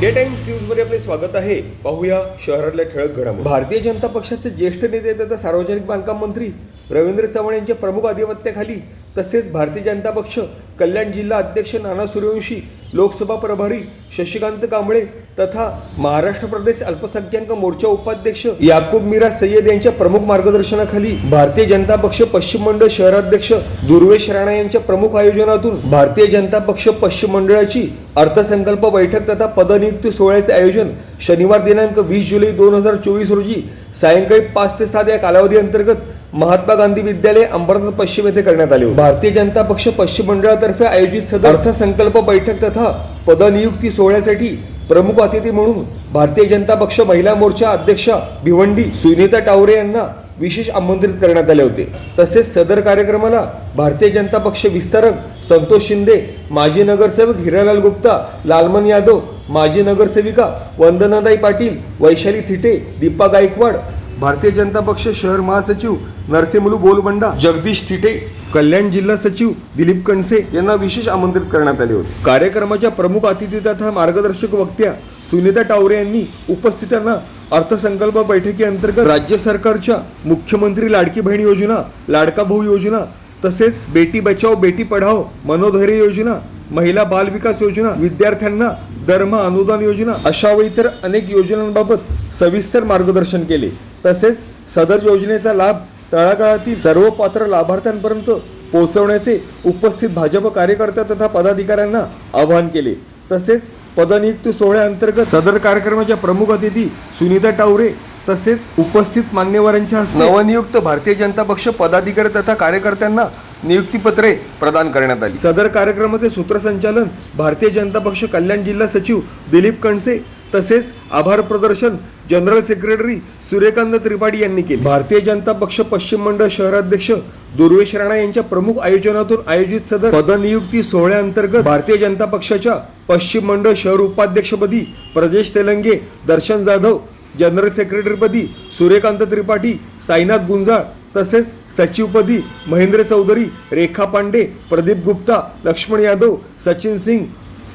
India times न्यूजमध्ये आपले स्वागत आहे. पाहूया शहरातल्या ठळक घडामोडी. भारतीय जनता पक्षाचे ज्येष्ठ नेते तथा सार्वजनिक बांधकाम मंत्री रवींद्र चव्हाण यांच्या प्रमुख अधिपत्याखाली तसेच भारतीय जनता पक्ष कल्याण जिल्हा अध्यक्ष नाना सूर्यवंशी लोकसभा प्रभारी शशिकांत कांबळे तथा महाराष्ट्र प्रदेश अल्पसंख्याक मोर्चा उपाध्यक्ष याकूब मीरा सय्यद यांच्या प्रमुख मार्गदर्शनाखाली भारतीय जनता पक्ष पश्चिम मंडळ शहराध्यक्ष दुर्वेश राणा यांच्या प्रमुख आयोजनातून भारतीय जनता पक्ष पश्चिम मंडळाची अर्थसंकल्प बैठक तथा पदनियुक्ती सोहळ्याचे आयोजन शनिवार दिनांक वीस जुलै दोन हजार चोवीस रोजी सायंकाळी पाच ते सात या कालावधी अंतर्गत महात्मा गांधी विद्यालय अंबरनाथ पश्चिम येथे करण्यात आले होते. भारतीय जनता पक्ष पश्चिम मंडळातर्फे आयोजित सदर अर्थसंकल्प बैठक तथा पदनियुक्ती सोहळ्यासाठी प्रमुख अतिथी म्हणून भारतीय जनता पक्ष महिला मोर्चा अध्यक्षा भिवंडी सुनीता टावरे यांना विशेष आमंत्रित करण्यात आले होते तसेच सदर कार्यक्रमाला भारतीय जनता पक्ष विस्तारक संतोष शिंदे माजी नगरसेवक हिरालाल गुप्ता लालमन यादव माजी नगरसेविका वंदनाताई पाटील वैशाली थिटे दीपा गायकवाड भारतीय जनता पक्ष शहर महासचिव नरसिंहलू बोलबंडा जगदीश थिटे कल्याण जिल्हा सचिव दिलीप कणसे यांना विशेष आमंत्रित करण्यात आले होते. कार्यक्रमाच्या प्रमुख अतिथी तथा मार्गदर्शक वक्त्या सुनीता टावरे यांनी उपस्थितांना अर्थसंकल्प बैठकीअंतर्गत राज्य सरकारच्या मुख्यमंत्री लाडकी बहीण योजना लाडका भाऊ योजना तसेच बेटी बचाओ बेटी पढाओ मनोधैर्य योजना महिला बाल विकास योजना विद्यार्थ्यांना दरमहा अनुदान योजना अशा व इतर अनेक योजनांबाबत सविस्तर मार्गदर्शन केले. तसेच सदर योजनेचा लाभ तळागाळातील सर्व पात्र लाभार्थ्यांपर्यंत पोहोचवण्याचे उपस्थित भाजप कार्यकर्त्या तथा पदाधिकाऱ्यांना आवाहन केले. तसेच पदनियुक्ती सोहळ्याअंतर्गत सदर कार्यक्रमाच्या प्रमुख अतिथी सुनीता टावरे तसेच उपस्थित मान्यवरांच्या नवनियुक्त भारतीय जनता पक्ष पदाधिकारी तथा कार्यकर्त्यांना नियुक्तीपत्रे प्रदान करण्यात आली. सदर कार्यक्रमाचे सूत्रसंचालन भारतीय जनता पक्ष कल्याण जिल्हा सचिव दिलीप कणसे तसेच आभार प्रदर्शन जनरल सेक्रेटरी सूर्यकांत त्रिपाठी यांनी केली. भारतीय जनता पक्ष पश्चिम मंडळ शहराध्यक्ष दुर्वेश राणा यांच्या प्रमुख आयोजनातून आयोजित सदर पदनियुक्ती सोहळ्याअंतर्गत भारतीय जनता पक्षाच्या पश्चिम मंडळ शहर उपाध्यक्षपदी प्रजेश तेलंगे दर्शन जाधव जनरल सेक्रेटरीपदी सूर्यकांत त्रिपाठी साईनाथ गुंजाळ तसेच सचिवपदी महेंद्र चौधरी रेखा पांडे प्रदीप गुप्ता लक्ष्मण यादव सचिन सिंग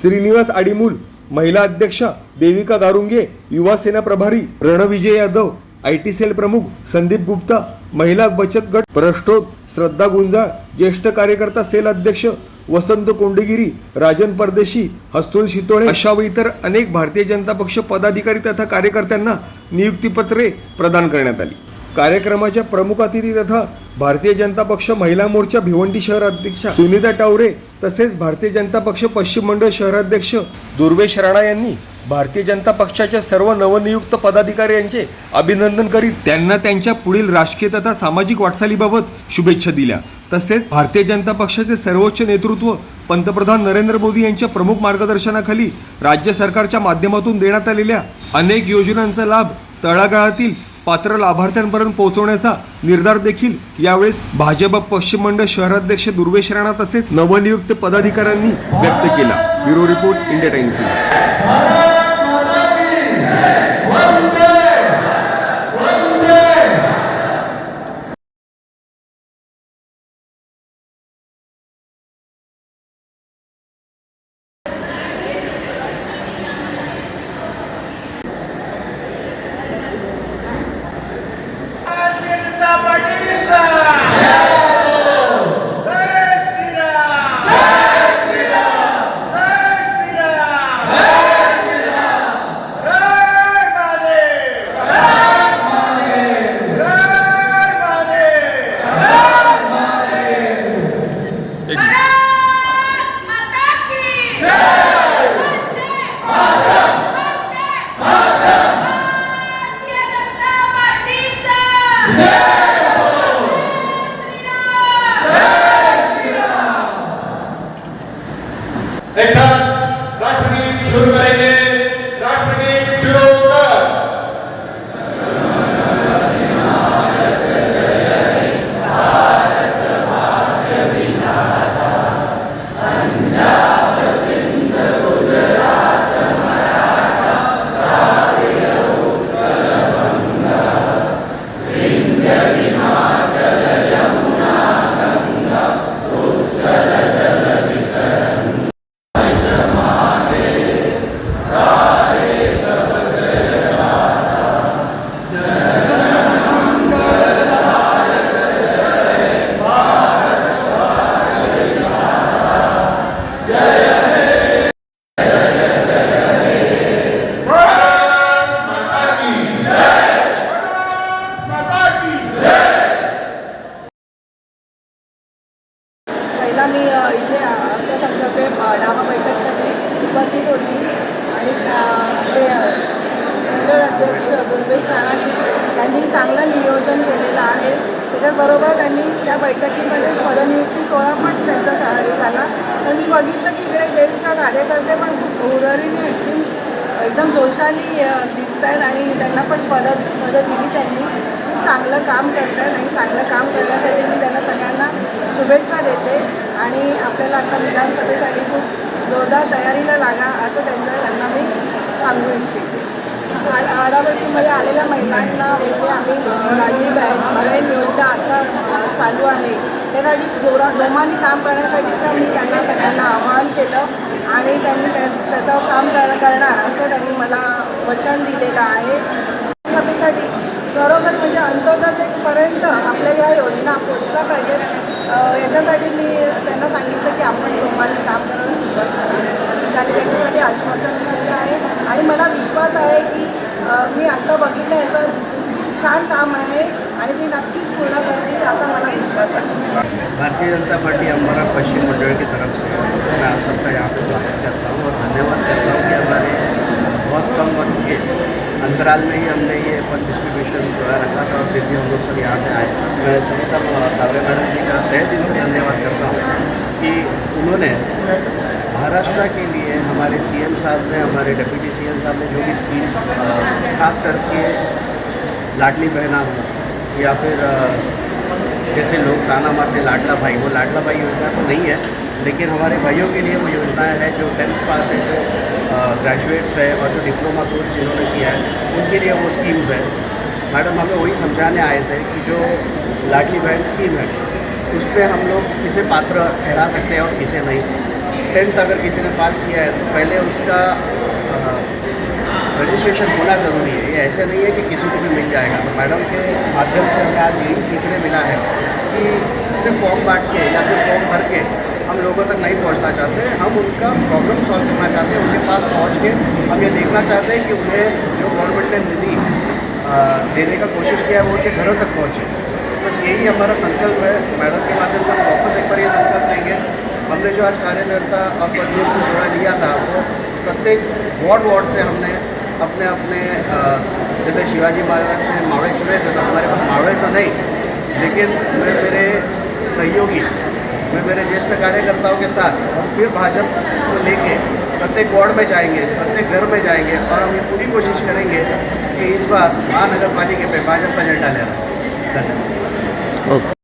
श्रीनिवास आडिमूल महिला अध्यक्षा देविका गारुंगे युवा सेना प्रभारी Ranvijay Yadav I T cell प्रमुख संदीप गुप्ता महिला बचत गट प्रष्टोत श्रद्धा गुंजाळ ज्येष्ठ कार्यकर्ता सेल अध्यक्ष वसंत कोंडगिरी राजन परदेशी हस्तुल शितोळे अशा व इतर अनेक भारतीय जनता पक्ष पदाधिकारी तथा कार्यकर्त्यांना नियुक्तीपत्रे प्रदान करण्यात आली. कार्यक्रमाच्या प्रमुख अतिथी तथा भारतीय जनता पक्ष महिला मोर्चा भिवंडी शहर अध्यक्षा सुनीता टावरे तसेच भारतीय जनता पक्ष पश्चिम मंडळ शहराध्यक्ष दुर्वेश राणा यांनी भारतीय जनता पक्षाच्या सर्व नवनियुक्त पदाधिकारी यांचे अभिनंदन करीत त्यांना त्यांच्या पुढील राजकीय तथा सामाजिक वाटचालीबाबत शुभेच्छा दिल्या. तसेच भारतीय जनता पक्षाचे सर्वोच्च नेतृत्व पंतप्रधान नरेंद्र मोदी यांच्या प्रमुख मार्गदर्शनाखाली राज्य सरकारच्या माध्यमातून देण्यात आलेल्या अनेक योजनांचा लाभ तळागाळातील पात्र लाभार्थ्यांपर्यंत पोहोचवण्याचा निर्धार देखील यावेळेस भाजप पश्चिम मंडळ शहराध्यक्ष दुर्वेश राणा तसेच नवनियुक्त पदाधिकाऱ्यांनी व्यक्त केला. Bureau report India Times news. उपस्थित होती आणि ते मंडळ अध्यक्ष दुर्गेश राणाजी यांनी चांगलं नियोजन केलेलं आहे. त्याच्याचबरोबर त्यांनी त्या बैठकीमध्येच पदनियुक्ती सोहळा पण त्यांचा सा- झाला. तर मी बघितलं की इकडे ज्येष्ठ कार्यकर्ते पण खूप उरळीने एकदम एकदम जोशाने दिसत आहेत आणि त्यांना पण पदत मदत दिली त्यांनी. खूप चांगलं काम करत आहेत आणि चांगलं काम करण्यासाठी मी त्यांना सगळ्यांना शुभेच्छा देते. आणि आपल्याला आता विधानसभेसाठी खूप जोरदार तयारीला लागा असं त्यांच्या त्यांना मी सांगू इच्छिते. आडावडीमध्ये आलेल्या महिलांना म्हणजे आम्ही लाडली बॅग बहीण योजना आता चालू आहे. त्यासाठी जोरा जोमाने काम करण्यासाठीचं मी त्यांना सगळ्यांना आवाहन केलं आणि त्यांनी त्या त्याच्यावर काम कर करणार असं त्यांनी मला वचन दिलेलं आहे. सभेसाठी खरोखर म्हणजे अंत्योदयपर्यंत आपल्या या योजना पोचल्या पाहिजेत. याच्यासाठी मी त्यांना सांगितलं की आपण जोमाने काम करायला सुरुवात करा. त्यांनी त्याच्यासाठी आश्वासन दिलेलं आहे. आणि मला विश्वास आहे की मी आत्ता बघितलं याचं छान काम आहे आणि ती नक्कीच पूर्ण करतील असा मला विश्वास आहे. भारतीय जनता पार्टी अम्बारा पश्चिम मंडल की तरफ से मैं आप सबका यहाँ पे स्वागत करता हूँ और धन्यवाद करता हूँ कि हमारे बहुत कम वक्त के अंतराल में ही हमने ये फंड डिस्ट्रीब्यूशन थोड़ा रखा था और फिर भी हम लोग सब यहाँ पे आए। करके लाडली बहना हो या फिर जैसे लोग ताना मारते, लाडला भाई, वो लाडला भाई योजना तो नहीं है, लेकिन हमारे भाइयों के लिए वो योजनाएँ हैं जो टेंथ पास है, जो ग्रेजुएट्स है और जो डिप्लोमा कोर्स जिन्होंने किया है, उनके लिए वो स्कीम्स है। मैडम, हमें वही समझाने आए थे कि जो लाडली बहन स्कीम है, उस पर हम लोग किसे पात्र ठहरा सकते हैं और किसे नहीं। टेंथ अगर किसी ने पास किया है तो पहले उसका रजिस्ट्रेशन होना ज़रूरी है। ये ऐसे नहीं है कि किसी को भी मिल जाएगा। तो मैडम के माध्यम से हमें आज यही सीखने मिला है कि सिर्फ़ फॉर्म बांट के या सिर्फ़ फॉर्म भर के हम लोगों तक नहीं पहुँचना चाहते। हम उनका प्रॉब्लम सॉल्व करना चाहते हैं, उनके पास पहुँच के हम ये देखना चाहते हैं कि उन्हें जो गवर्नमेंट ने निधि देने का कोशिश किया है, वो उनके घरों तक पहुँचे। बस यही हमारा संकल्प है। मैडम के माध्यम से हम वापस एक बार ये संकल्प लेंगे। हमने जो आज कार्यकर्ता और प्रतिनिधि सोलह लिया था, वो प्रत्येक वार्ड वार्ड से हमने अपने अपने जैसे शिवाजी महाराज ने मावड़े चुने थे तो हमारे पास मावड़े तो नहीं, लेकिन मैं मेरे सहयोगी, मैं मेरे ज्येष्ठ कार्यकर्ताओं के साथ हम फिर भाजपा को लेके प्रत्येक वार्ड में जाएँगे, प्रत्येक घर में जाएँगे और हम ये पूरी कोशिश करेंगे कि इस बार महानगर पालिका पे भाजपा झंडा लेना धन्यवाद।